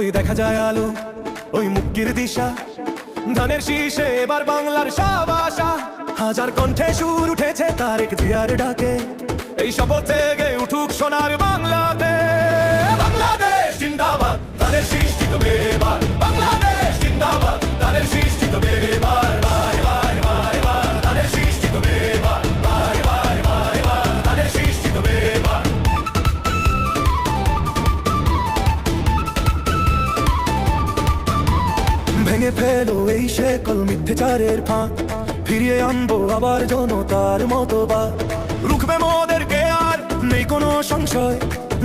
ওই দেখা যায় আলো, ওই মুক্তির দিশা। ধানের শীষে এবার বাংলার সব আশা। হাজার কণ্ঠে সুর উঠেছে তারেক জিয়ার ডাকে। এই শপথ থেকে উঠুক সোনার বাংলাতে। শেকল মিথ্যেচারের ফাঁক। ফিরিয়ে আনব আবার জনতার মতো বা রুখবে মোদেরকে আর নেই কোনো সংশয়।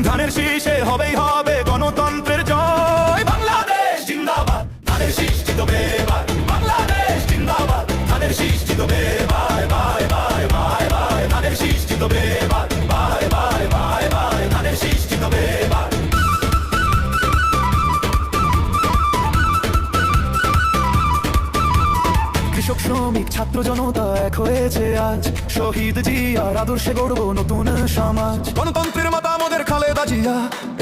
ধানের শীষে হবেই হবে গণতন্ত্রের জয়। বাংলাদেশ জিন্দাবাদ, ধানের শীষ জিতবে বাংলাদেশ জিন্দাবাদ, ধানের শীষ জিতবে বাই বাই। শ্রমিক, ছাত্র জনতা এক হয়েছে আজ। শহীদ জিয়ার আদর্শে গড়ব নতুন সমাজ। গণতন্ত্রের মাতা আমাদের খালেদা জিয়া।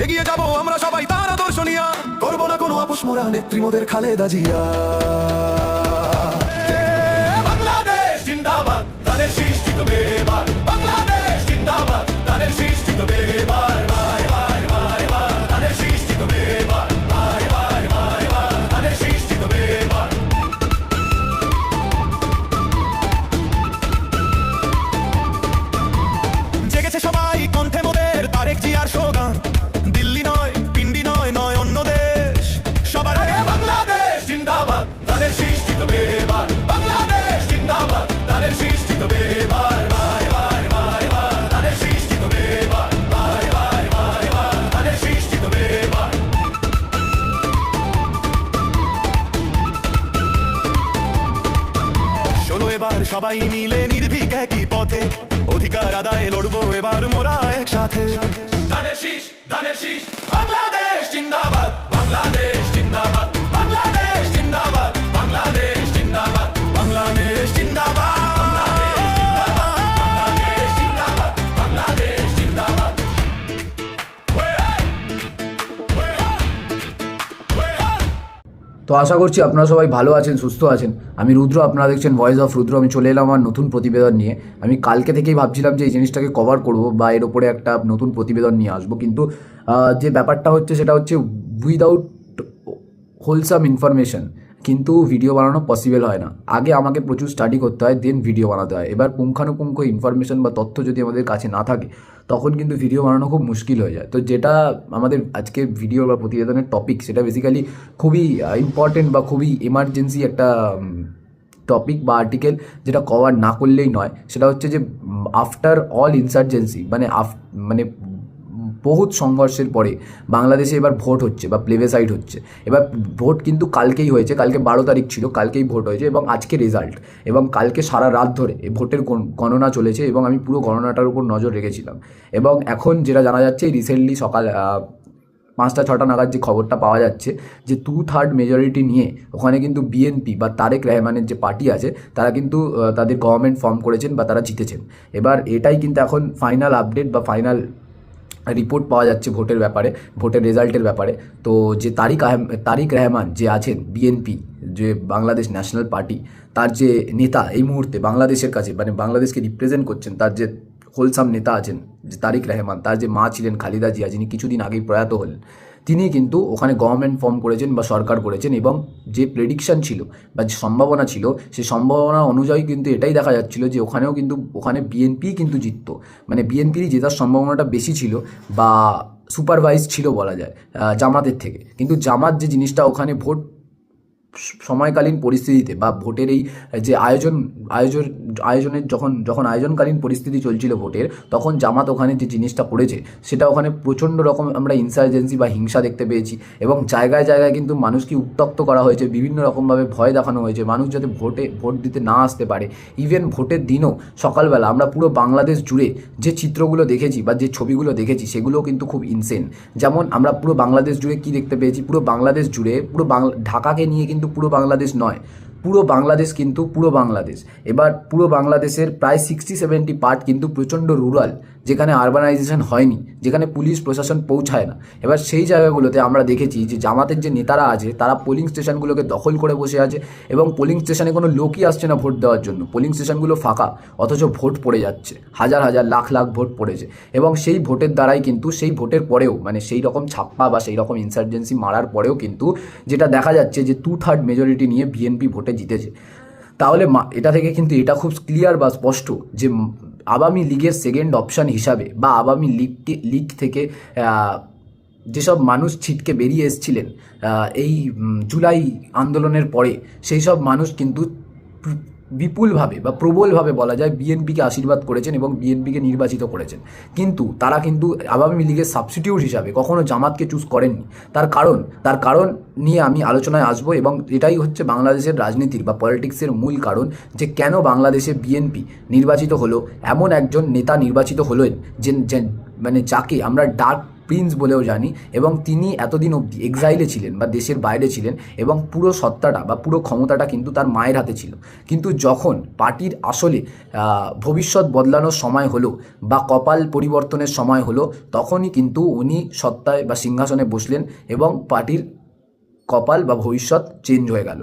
এগিয়ে যাব আমরা সবাই তার আদর্শ নিয়া। করব না কোনো আপোষ মোরা, নেত্রী মোদের খালেদা জিয়া। বাংলাদেশ, জিন্দাবাদ, তাদের সৃষ্টি তো এবার। একসাথে ধানের শীষ ধানের শীষ তো আশা করছি আপনারা সবাই ভালো আছেন, সুস্থ আছেন। আমি রুদ্র, আপনারা দেখছেন ভয়েস অফ রুদ্র। আমি চলে এলাম আমার নতুন প্রতিবেদন নিয়ে। আমি কালকে থেকেই ভাবছিলাম যে এই জিনিসটাকে কভার করব বা এর ওপরে একটা নতুন প্রতিবেদন নিয়ে আসব। কিন্তু যে ব্যাপারটা হচ্ছে সেটা হচ্ছে উইদাউট হোলসাম ইনফরমেশন কিন্তু ভিডিও বানানো পসিবল হয় না। আগে আমাকে প্রচুর স্টাডি করতে হয় দেন ভিডিও বানাতে হয়। এবার পুঙ্খানুপুঙ্খ ইনফরমেশন বা তথ্য যদি আমাদের কাছে না থাকে, তখন কিন্তু ভিডিও বানানো খুব মুশকিল হয়ে যায়। তো যেটা আমাদের আজকে ভিডিও বা প্রতিবেদনের টপিক সেটা বেসিক্যালি খুবই ইম্পর্টেন্ট বা খুবই এমার্জেন্সি একটা টপিক বা আর্টিকেল যেটা কভার না করলেই নয়। সেটা হচ্ছে যে আফটার অল ইনসার্জেন্সি মানে আফ মানে বহুত সংঘর্ষের পরে বাংলাদেশে এবার ভোট হচ্ছে বা প্লেবেসাইড হচ্ছে। এবার ভোট কিন্তু কালকেই হয়েছে, কালকে বারো তারিখ ছিল, কালকেই ভোট হয়েছে এবং আজকে রেজাল্ট এবং কালকে সারা রাত ধরে এই ভোটের গণনা চলেছে এবং আমি পুরো গণনাটার উপর নজর রেখেছিলাম। এবং এখন যেটা জানা যাচ্ছে রিসেন্টলি সকাল পাঁচটা, ছটা নাগাদ যে খবরটা পাওয়া যাচ্ছে যে টু থার্ড মেজরিটি নিয়ে ওখানে কিন্তু বিএনপি বা তারেক রহমানের যে পার্টি আছে, তারা কিন্তু তাদের গভর্নমেন্ট ফর্ম করেছেন বা তারা জিতেছেন। এবার এটাই কিন্তু এখন ফাইনাল আপডেট বা ফাইনাল রিপোর্ট পাওয়া যাচ্ছে ভোটের ব্যাপারে, ভোটের রেজাল্টের ব্যাপারে। তো যে তারিক তারিক রহমান যে আছেন বিএনপি যে বাংলাদেশ ন্যাশনাল পার্টি তার যে নেতা এই মুহূর্তে বাংলাদেশের কাছে মানে বাংলাদেশকে রিপ্রেজেন্ট করছেন, তার যে হোলসাম নেতা আছেন, যে তারিক রহমান, তার যে মা ছিলেন খালিদা জিয়া, যিনি কিছুদিন আগেই প্রয়াত হলেন তিনি কিন্তু ওখানে গভর্নমেন্ট ফর্ম করেছেন বা সরকার করেছেন এবং যে প্রেডিকশান ছিল বা যে সম্ভাবনা ছিল সেই সম্ভাবনা অনুযায়ী কিন্তু এটাই দেখা যাচ্ছিল যে ওখানেও কিন্তু, ওখানে বিএনপি কিন্তু জিতত। মানে বিএনপিরই জেতার সম্ভাবনাটা বেশি ছিল বা সুপারভাইজ ছিল বলা যায় জামাতের থেকে। কিন্তু জামাত যে জিনিসটা ওখানে ভোট সময়কালীন পরিস্থিতিতে বা ভোটের এই যে আয়োজন আয়োজন, আয়োজনের যখন যখন আয়োজনকালীন পরিস্থিতি চলছিল ভোটের, তখন জামাত ওখানে যে জিনিসটা করেছে, সেটা ওখানে প্রচণ্ড রকম আমরা ইনসার্জেন্সি বা হিংসা দেখতে পেয়েছি এবং জায়গায় জায়গায় কিন্তু মানুষকে উত্তক্ত করা হয়েছে, বিভিন্ন রকমভাবে ভয় দেখানো হয়েছে, মানুষ যাতে ভোটে, ভোট দিতে না আসতে পারে। ইভেন ভোটের দিনও সকালবেলা আমরা পুরো বাংলাদেশ জুড়ে যে চিত্রগুলো দেখেছি বা যে ছবিগুলো দেখেছি, সেগুলো কিন্তু খুব ইনসেন যেমন আমরা পুরো বাংলাদেশ জুড়ে কি দেখতে পেয়েছি? পুরো বাংলাদেশ জুড়ে, পুরো বাংলা ঢাকাকে নিয়ে কিন্তু পুরো বাংলাদেশ নয়। পুরো বাংলাদেশ কিন্তু পুরো বাংলাদেশ। এবার পুরো বাংলাদেশের প্রায় সিক্সটি সেভেন্টি পার্ট কিন্তু প্রচণ্ড রুরাল যেখানে আরবানাইজেশন হয়নি, যেখানে পুলিশ, প্রশাসন পৌঁছায় না। এবার সেই জায়গাগুলোতে আমরা দেখেছি যে জামাতের যে নেতারা আছে, তারা পোলিং স্টেশনগুলোকে দখল করে বসে আছে এবং পোলিং স্টেশনে কোনো লোকই আসছে না ভোট দেওয়ার জন্য। পোলিং স্টেশনগুলো ফাঁকা, অথচ ভোট পড়ে যাচ্ছে। হাজার হাজার, লাখ লাখ ভোট পড়েছে। এবং সেই ভোটের দ্বারাই কিন্তু, সেই ভোটের পরেও মানে সেই রকম ছাপ্পা বা সেই রকম ইনসার্জেন্সি মারার পরেও কিন্তু, যেটা দেখা যাচ্ছে যে টু থার্ড মেজরিটি নিয়ে বিএনপি ভোটে জিতেছে। তাহলে এটা থেকে কিন্তু এটা খুব ক্লিয়ার বা স্পষ্ট যে আওয়ামী লীগের সেকেন্ড অপশান হিসাবে বা আওয়ামী লীগকে লীগ থেকে যেসব মানুষ ছিটকে বেরিয়ে এসেছিলেন এই জুলাই আন্দোলনের পরে সেই সব মানুষ কিন্তু বিপুলভাবে বা প্রবলভাবে বলা যায় বিএনপিকে আশীর্বাদ করেছেন এবং বিএনপিকে নির্বাচিত করেছেন। কিন্তু তারা কিন্তু আওয়ামী লীগের সাবস্টিটিউট হিসাবে কখনো জামাতকে চুজ করেননি। তার কারণ তার কারণ নিয়ে আমি আলোচনায় আসব এবং এটাই হচ্ছে বাংলাদেশের রাজনীতির বা পলিটিক্সের মূল কারণ যে কেন বাংলাদেশে বিএনপি নির্বাচিত হলো, এমন একজন নেতা নির্বাচিত হলেন যে মানে যাকে আমরা ডার্ক প্রিন্স বলেও জানি এবং তিনি এতদিন অবধি এক্সাইলে ছিলেন বা দেশের বাইরে ছিলেন এবং পুরো সত্তাটা বা পুরো ক্ষমতাটা কিন্তু তার মায়ের হাতে ছিল। কিন্তু যখন পার্টির আসলে ভবিষ্যৎ বদলানোর সময় হলো বা কপাল পরিবর্তনের সময় হলো, তখনই কিন্তু উনি সত্তায় বা সিংহাসনে বসলেন এবং পার্টির কপাল বা ভবিষ্যৎ চেঞ্জ হয়ে গেল।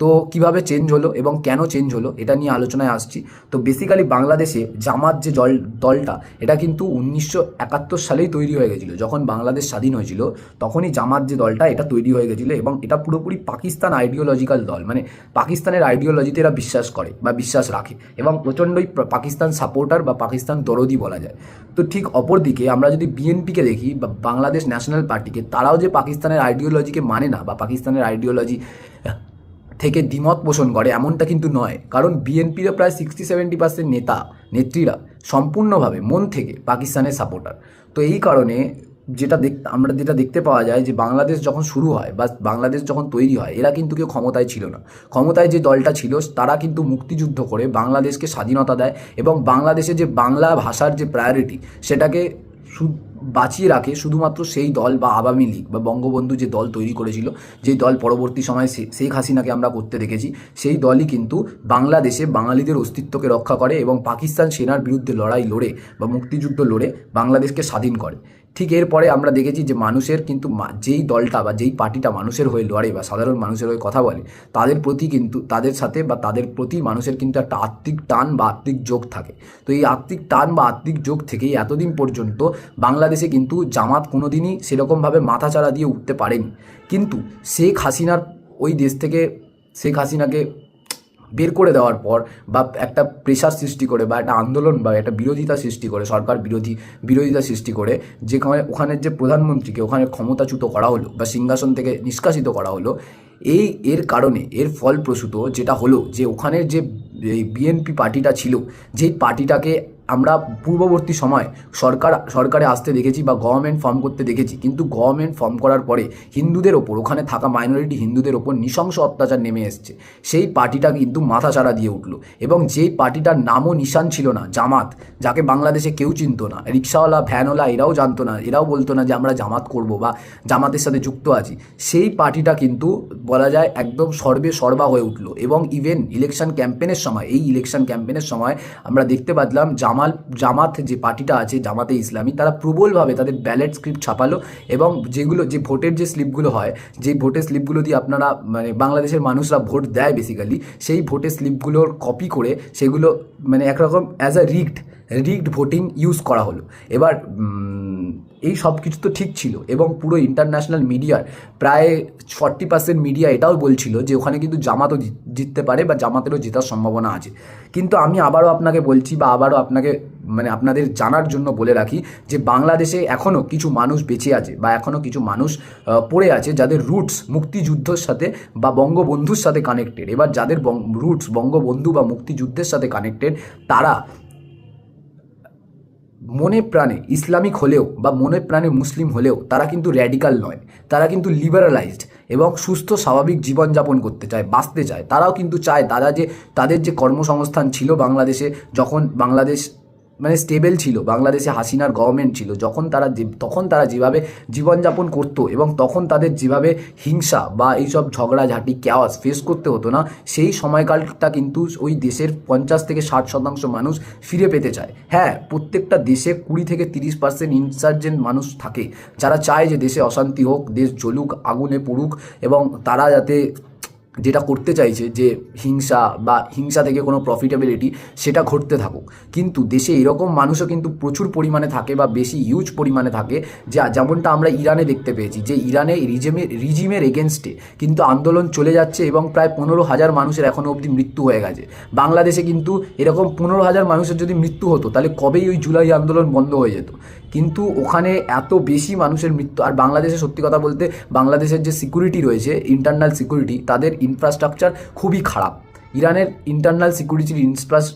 তো কীভাবে চেঞ্জ হলো এবং কেন চেঞ্জ হলো এটা নিয়ে আলোচনায় আসছি। তো বেসিক্যালি বাংলাদেশে জামাত যে দল দলটা, এটা কিন্তু উনিশশো একাত্তর সালেই তৈরি হয়ে গেছিল। যখন বাংলাদেশ স্বাধীন হয়েছিল, তখনই জামাত যে দলটা, এটা তৈরি হয়ে গেছিল এবং এটা পুরোপুরি পাকিস্তান আইডিওলজিক্যাল দল। মানে পাকিস্তানের আইডিওলজিতে এরা বিশ্বাস করে বা বিশ্বাস রাখে এবং প্রচণ্ডই পাকিস্তান সাপোর্টার বা পাকিস্তান দরদি বলা যায়। তো ঠিক অপরদিকে আমরা যদি বিএনপিকে দেখি বা বাংলাদেশ ন্যাশনাল পার্টিকে তারাও যে পাকিস্তানের আইডিওলজিকে মানে না বা পাকিস্তানের আইডিওলজি থেকে দ্বিমত পোষণ করে, এমনটা কিন্তু নয়। কারণ বিএনপির প্রায় সিক্সটি সেভেন্টি পার্সেন্ট নেতা, নেত্রীরা সম্পূর্ণভাবে মন থেকে পাকিস্তানের সাপোর্টার তো এই কারণে যেটা দেখ, আমরা যেটা দেখতে পাওয়া যায় যে বাংলাদেশ যখন শুরু হয় বা বাংলাদেশ যখন তৈরি হয়, এরা কিন্তু কেউ ক্ষমতায় ছিল না। ক্ষমতায় যে দলটা ছিল, তারা কিন্তু মুক্তিযুদ্ধ করে বাংলাদেশকে স্বাধীনতা দেয় এবং বাংলাদেশে যে বাংলা ভাষার যে প্রায়োরিটি সেটাকে বাঁচিয়ে রাখে শুধুমাত্র সেই দল বা আওয়ামী লীগ বা বঙ্গবন্ধু যে দল তৈরি করেছিল যেই দল পরবর্তী সময়ে শেখ হাসিনাকে আমরা করতে দেখেছি, সেই দলই কিন্তু বাংলাদেশে বাঙালিদের অস্তিত্বকে রক্ষা করে এবং পাকিস্তান সেনার বিরুদ্ধে লড়াই লড়ে বা মুক্তিযুদ্ধ লড়ে বাংলাদেশকে স্বাধীন করে। ঠিক এরপরে আমরা দেখেছি যে মানুষের কিন্তু যেই দলটা বা যেই পার্টিটা মানুষের হয়ে লড়ে বা সাধারণ মানুষের হয়ে কথা বলে, তাদের প্রতি কিন্তু, তাদের সাথে বা তাদের প্রতি মানুষের কিন্তু একটা আত্মিক টান বা আত্মিক যোগ থাকে। তো এই আত্মিক টান বা আত্মিক যোগ থেকেই এতদিন পর্যন্ত বাংলাদেশে কিন্তু জামাত কোনোদিনই সেরকমভাবে মাথাচাড়া দিয়ে উঠতে পারেনি। কিন্তু শেখ হাসিনার ওই দেশ থেকে শেখ হাসিনাকে বের করে দেওয়ার পর বা একটা প্রেশার সৃষ্টি করে বা একটা আন্দোলন বা একটা বিরোধিতা সৃষ্টি করে, সরকার বিরোধী, বিরোধিতা সৃষ্টি করে, যেখানে ওখানের যে প্রধানমন্ত্রীকে ওখানে ক্ষমতাচ্যুত করা হলো বা সিংহাসন থেকে নিষ্কাশিত করা হলো, এই এর কারণে এর ফলপ্রসূত যেটা হলো যে ওখানের যে এই বিএনপি পার্টিটা ছিল, যেই পার্টিটাকে আমরা পূর্ববর্তী সময় সরকার, সরকারে আসতে দেখেছি বা গভর্নমেন্ট ফর্ম করতে দেখেছি। কিন্তু গভর্নমেন্ট ফর্ম করার পরে হিন্দুদের ওপর, ওখানে থাকা মাইনরিটি হিন্দুদের ওপর নৃশংস অত্যাচার নেমে এসছে। সেই পার্টিটা কিন্তু মাথাচাড়া দিয়ে উঠল এবং যেই পার্টিটার নামও নিশান ছিল না, জামাত, যাকে বাংলাদেশে কেউ চিনত না, রিক্সাওয়ালা, ভ্যানওয়ালা এরাও জানতো না, এরাও বলতো না যে আমরা জামাত করব বা জামাতের সাথে যুক্ত আছি। সেই পার্টিটা কিন্তু বলা যায় একদম সর্বে সর্বা হয়ে উঠল এবং ইভেন ইলেকশন ক্যাম্পেনের সময়, এই ইলেকশন ক্যাম্পেনের সময় আমরা দেখতে পাচ্লাম জামাল, জামাত যে পার্টিটা আছে, জামাতে ইসলামী, তারা প্রবলভাবে তাদের ব্যালেট স্ক্রিপ্ট ছাপালো এবং যেগুলো, যে ভোটের যে স্লিপগুলো হয়, যে ভোটের স্লিপগুলো দিয়ে আপনারা মানে বাংলাদেশের মানুষরা ভোট দেয় বেসিক্যালি সেই ভোটের স্লিপগুলোর কপি করে সেগুলো মানে একরকম as a rigged rigged voting use করা হলো। এবার এই সব কিছু তো ঠিক ছিল এবং পুরো ইন্টারন্যাশনাল মিডিয়ার প্রায় ফর্টি পার্সেন্ট মিডিয়া এটাও বলছিল যে ওখানে কিন্তু জামাতও জিত- জিততে পারে বা জামাতেরও জেতার সম্ভাবনা আছে। কিন্তু আমি আবারও আপনাকে বলছি বা আবারও আপনাকে মানে আপনাদের জানার জন্য বলে রাখি যে বাংলাদেশে এখনও কিছু মানুষ বেঁচে আছে বা এখনও কিছু মানুষ পড়ে আছে যাদের রুটস মুক্তিযুদ্ধর সাথে বা বঙ্গবন্ধুর সাথে কানেক্টেড এবার যাদের রুটস বঙ্গবন্ধু বা মুক্তিযুদ্ধের সাথে কানেক্টেড তারা মনে প্রাণে ইসলামিক হলেও বা মনে প্রাণে মুসলিম হলেও তারা কিন্তু র্যাডিক্যাল নয়। তারা কিন্তু লিবারালাইজড এবং সুস্থ, স্বাভাবিক জীবনযাপন করতে চায়, বাঁচতে চায়। তারাও কিন্তু চায় তারা যে, তাদের যে কর্মসংস্থান ছিল বাংলাদেশে, যখন বাংলাদেশ মানে স্টেবল ছিল। বাংলাদেশে হাসিনার গভর্নমেন্ট ছিল। যখন তারা তখন তারা যেভাবে জীবনযাপন করতো এবং তখন তাদের যেভাবে হিংসা বা এইসব ঝগড়াঝাটি ক্যাওয়াস ফেস করতে হতো না, সেই সময়কালটা কিন্তু ওই দেশের পঞ্চাশ থেকে ষাট শতাংশ মানুষ ফিরে পেতে চায়। হ্যাঁ প্রত্যেকটা দেশে কুড়ি থেকে তিরিশ পার্সেন্ট ইনসার্জেন্ট মানুষ থাকে। যারা চায় যে দেশে অশান্তি হোক, দেশ জ্বলুক, আগুনে পড়ুক এবং তারা যাতে যেটা করতে চাইছে যে হিংসা বা হিংসা থেকে কোনো প্রফিটেবিলিটি সেটা ঘটতে থাকুক। কিন্তু দেশে এরকম মানুষও কিন্তু প্রচুর পরিমাণে থাকে বা বেশি হিউজ পরিমাণে থাকে যা, যেমনটা আমরা ইরানে দেখতে পেয়েছি যে ইরানে রিজিমের রিজিমের এগেনস্টে কিন্তু আন্দোলন চলে যাচ্ছে এবং প্রায় পনেরো হাজার মানুষের এখনও অবধি মৃত্যু হয়ে গেছে। বাংলাদেশে কিন্তু এরকম পনেরো হাজার মানুষের যদি মৃত্যু হতো তাহলে কবেই ওই জুলাই আন্দোলন বন্ধ হয়ে যেত? কিন্তু ওখানে এত বেশি মানুষের মৃত্যু, আর বাংলাদেশে সত্যি কথা বলতে বাংলাদেশের যে সিকিউরিটি রয়েছে ইন্টারনাল সিকিউরিটি তাদের ইনফ্রাস্ট্রাকচার খুবই খারাপ। ইরানের ইন্টারনাল সিকিউরিটির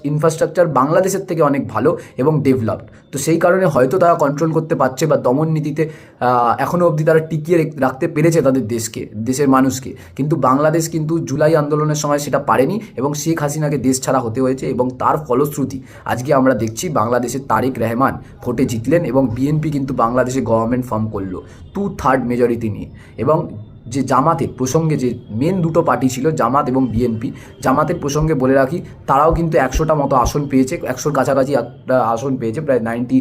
ইনফ্রাস্ট্রাকচার বাংলাদেশের থেকে অনেক ভালো এবং ডেভেলপড তো সেই কারণে হয়তো তারা কন্ট্রোল করতে পারছে বা দমন নীতিতে এখনও অবধি তারা টিকিয়ে রেখ- রাখতে পেরেছে তাদের দেশকে, দেশের মানুষকে। কিন্তু বাংলাদেশ কিন্তু জুলাই আন্দোলনের সময় সেটা পারেনি এবং শেখ হাসিনাকে দেশ ছাড়া হতে হয়েছে এবং তার ফলশ্রুতি আজকে আমরা দেখছি বাংলাদেশের তারেক রহমান ভোটে জিতলেন এবং বিএনপি কিন্তু বাংলাদেশে গভর্নমেন্ট ফর্ম করল। টু থার্ড মেজরিটি নিয়ে। এবং যে জামাতের প্রসঙ্গে যে মেন দুটো পার্টি ছিল, জামাত এবং বিএনপি জামাতের প্রসঙ্গে বলে রাখি, তারাও কিন্তু একশোটা মতো আসন পেয়েছে, একশোর কাছাকাছি একটা আসন পেয়েছে, প্রায় নাইনটি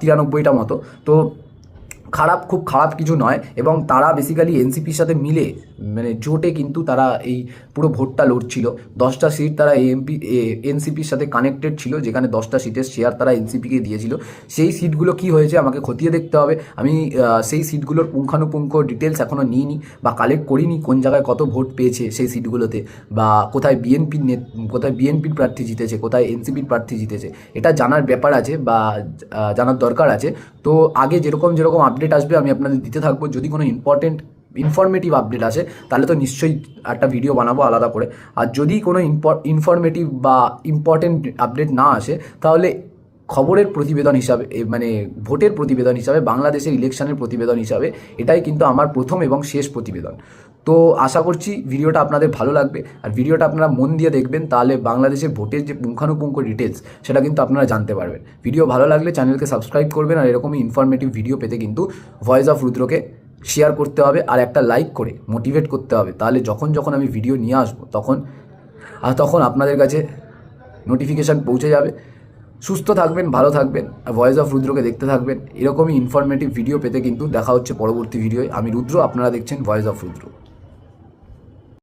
তিরানব্বইটা মতো। তো খারাপ, খুব খারাপ কিছু নয় এবং তারা বেসিক্যালি এনসিপির সাথে মিলে মানে জোটে কিন্তু তারা এই পুরো ভোটটা লড়ছিল। দশটা সিট তারা এমপি এনসিপির সাথে কানেক্টেড ছিল, যেখানে দশটা সিটের শেয়ার তারা এনসিপিকে দিয়েছিল। সেই সিটগুলো কি হয়েছে আমাকে খতিয়ে দেখতে হবে। আমি সেই সিটগুলোর পুঙ্খানুপুঙ্খ ডিটেলস এখনও নিইনি বা কালেক্ট করিনি কোন জায়গায় কত ভোট পেয়েছে সেই সিটগুলোতে বা কোথায় বিএনপির কোথায় বিএনপির প্রার্থী জিতেছে, কোথায় এনসিপির প্রার্থী জিতেছে। এটা জানার ব্যাপার আছে বা জানার দরকার আছে। তো আগে যেরকম যেরকম আপডেট আসবে আমি আপনাদের দিতে থাকব। যদি কোনো ইম্পর্টেন্ট ইনফরমেটিভ আপডেট আছে, তাহলে তো নিশ্চয়ই একটা ভিডিও বানাবো আলাদা করে। আর যদি কোনো ইনফরমেটিভ বা ইম্পর্টেন্ট আপডেট না আসে, তাহলে খবরের প্রতিবেদন হিসাবে মানে ভোটের প্রতিবেদন হিসাবে, বাংলাদেশের ইলেকশনের প্রতিবেদন হিসাবে, এটাই কিন্তু আমার প্রথম এবং শেষ প্রতিবেদন। তো আশা করছি ভিডিওটা আপনাদের ভালো লাগবে। আর ভিডিওটা আপনারা মন দিয়ে দেখবেন, তাহলে বাংলাদেশের ভোটের যে পুঙ্খানুপুঙ্খ ডিটেলস সেটা কিন্তু আপনারা জানতে পারবেন। ভিডিও ভালো লাগলে চ্যানেলকে সাবস্ক্রাইব করবেন, আর এরকমই ইনফরমেটিভ ভিডিও পেতে কিন্তু ভয়েস অফ রুদ্রকে শেয়ার করতে হবে আর একটা লাইক করে মোটিভেট করতে হবে। তাহলে যখন যখন আমি ভিডিও নিয়ে আসব, তখন, আর তখন আপনাদের কাছে নোটিফিকেশান পৌঁছে যাবে। সুস্থ থাকবেন, ভালো থাকবেন, আর ভয়েস অফ রুদ্রকে দেখতে থাকবেন। এরকমই ইনফরমেটিভ ভিডিও পেতে কিন্তু দেখা হচ্ছে পরবর্তী ভিডিওয় আমি রুদ্র, আপনারা দেখছেন ভয়েস অফ রুদ্র।